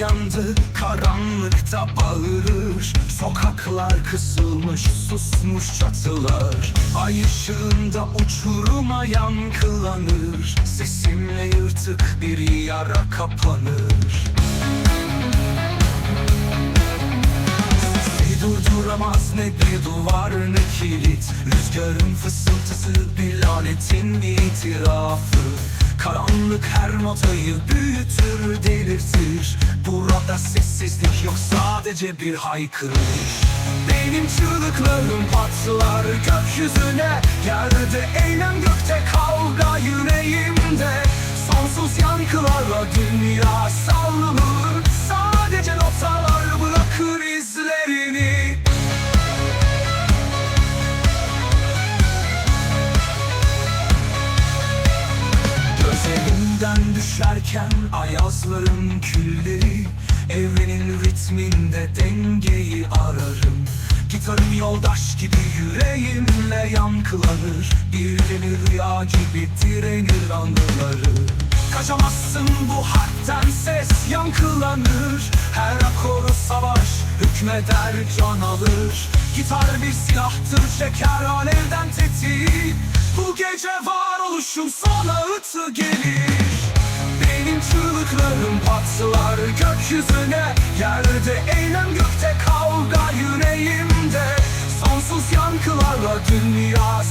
uyandı Karanlıkta bağırır. Sokaklar kısılmış susmuş çatılar. Ay ışığında uçuruma yankılanır. Sesimle yırtık bir yara kapanır. Sesi durduramaz ne bir duvar ne kilit. Rüzgarın fısıltısı bir lanetin bir Karanlık her notayı büyütür delirtir. Burada sessizlik yok sadece bir haykırış. Benim çığlıklarım patlar gökyüzüne. Yerde eylem gökte kavga yüreğimde. Sonsuz yankılarla dünya savrulur Gözlerimden düşerken ayazların külleri Evrenin ritminde dengeyi ararım. Gitarım yoldaş gibi yüreğimle yankılanır Bir deli rüya gibi direnir anıları. Kaçamazsın bu harpten ses yankılanır Her akoru savaş hükmeder can alır. Gitar bir silahtır çeker alevden tetiği. Bu gece varoluşum son ağıtı gelir Çığlıklarım patlar gökyüzüne. Yerde eylem gökte kavga yüreğimde. Sonsuz yankılarla dünya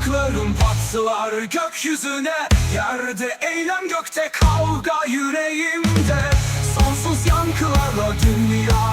çığlıklarım patlar gökyüzüne. Yerde eylem gökte kavga yüreğimde. Sonsuz yankılarla dünya